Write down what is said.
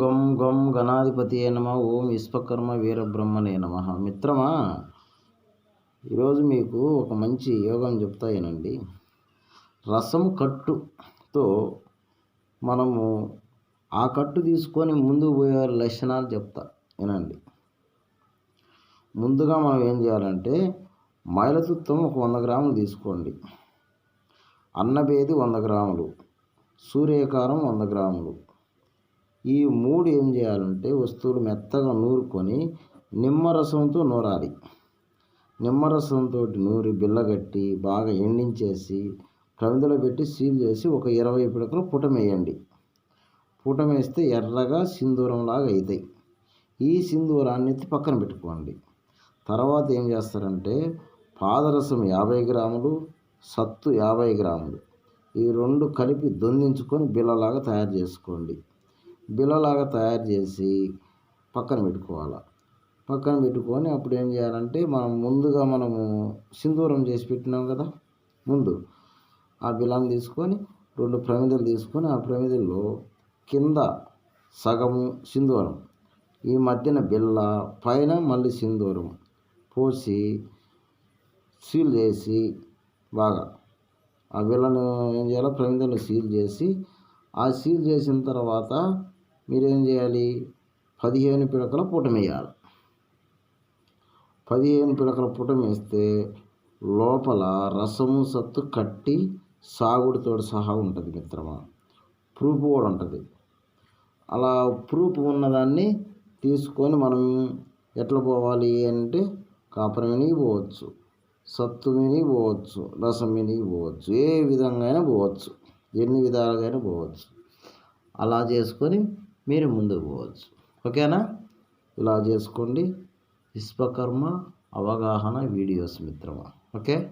గం గం గణాధిపతి నమ ఓం విశ్వకర్మ వీరబ్రహ్మనే నమ. మిత్రమా ఈరోజు మీకు ఒక మంచి యోగం చెప్తాయనండి రసం రసము కట్టుతో మనము ఆ కట్టు తీసుకొని ముందుకు పోయే లక్షణాలు చెప్తా వినండి. ముందుగా మనం ఏం చేయాలంటే మైలతుత్వం ఒక వంద గ్రాములు తీసుకోండి. అన్నబేది వంద గ్రాములు సూర్యకారం వంద గ్రాములు ఈ మూడు ఏం చేయాలంటే వస్తువులు మెత్తగా నూరుకొని నిమ్మరసంతో నూరాలి. నిమ్మరసంతో నూరి బిల్లగట్టి బాగా ఎండించేసి ప్రమిదలో పెట్టి సీల్ చేసి ఒక ఇరవై పిడకలు పుటమేయండి పుటమేస్తే ఎర్రగా సింధూరంలాగా అవుతాయి ఈ సింధూరాన్ని ఎత్తి పక్కన పెట్టుకోండి. తర్వాత ఏం చేస్తారంటే పాదరసం యాభై గ్రాములు సత్తు యాభై గ్రాములు. ఈ రెండు కలిపి దొందించుకొని బిల్లలాగా తయారు చేసుకోండి. బిల్లలాగా తయారు చేసి పక్కన పెట్టుకోవాలి. పక్కన పెట్టుకొని అప్పుడు ఏం చేయాలంటే మనం ముందుగా మనము సింధూరం చేసి పెట్టినాం కదా ముందు ఆ బిలాన్ని తీసుకొని రెండు ప్రమిదలు తీసుకొని ఆ ప్రమిదల్లో కింద సగము సింధూరం ఈ మధ్యన బిల్ల పైన మళ్ళీ సింధూరం పోసి సీల్ చేసి బాగా ఆ బిల్లను ఏం చేయాలో ప్రమిదలు సీల్ చేసి ఆ సీల్ చేసిన తర్వాత మీరేం చేయాలి? పదిహేను పిడకల పుటమేయాలి పదిహేను పిడకల పుటమేస్తే లోపల రసము సత్తు కట్టి సాగుడితో సహా ఉంటుంది మిత్రమా. ప్రూఫ్ కూడా ఉంటుంది. అలా ప్రూఫ్ ఉన్నదాన్ని తీసుకొని మనం ఎట్లా పోవాలి అంటే కాపర మినిగి పోవచ్చు సత్తు మినిగి పోవచ్చు రసం మినిగి పోవచ్చు ఏ విధంగా అయినా పోవచ్చు ఎన్ని విధాలుగా అయినా పోవచ్చు. అలా చేసుకొని మీరు ముందుకు పోవచ్చు. ఓకేనా? ఇలా చేసుకోండి. విశ్వకర్మ అవగాహన వీడియోస్ మిత్రమా? ఓకే?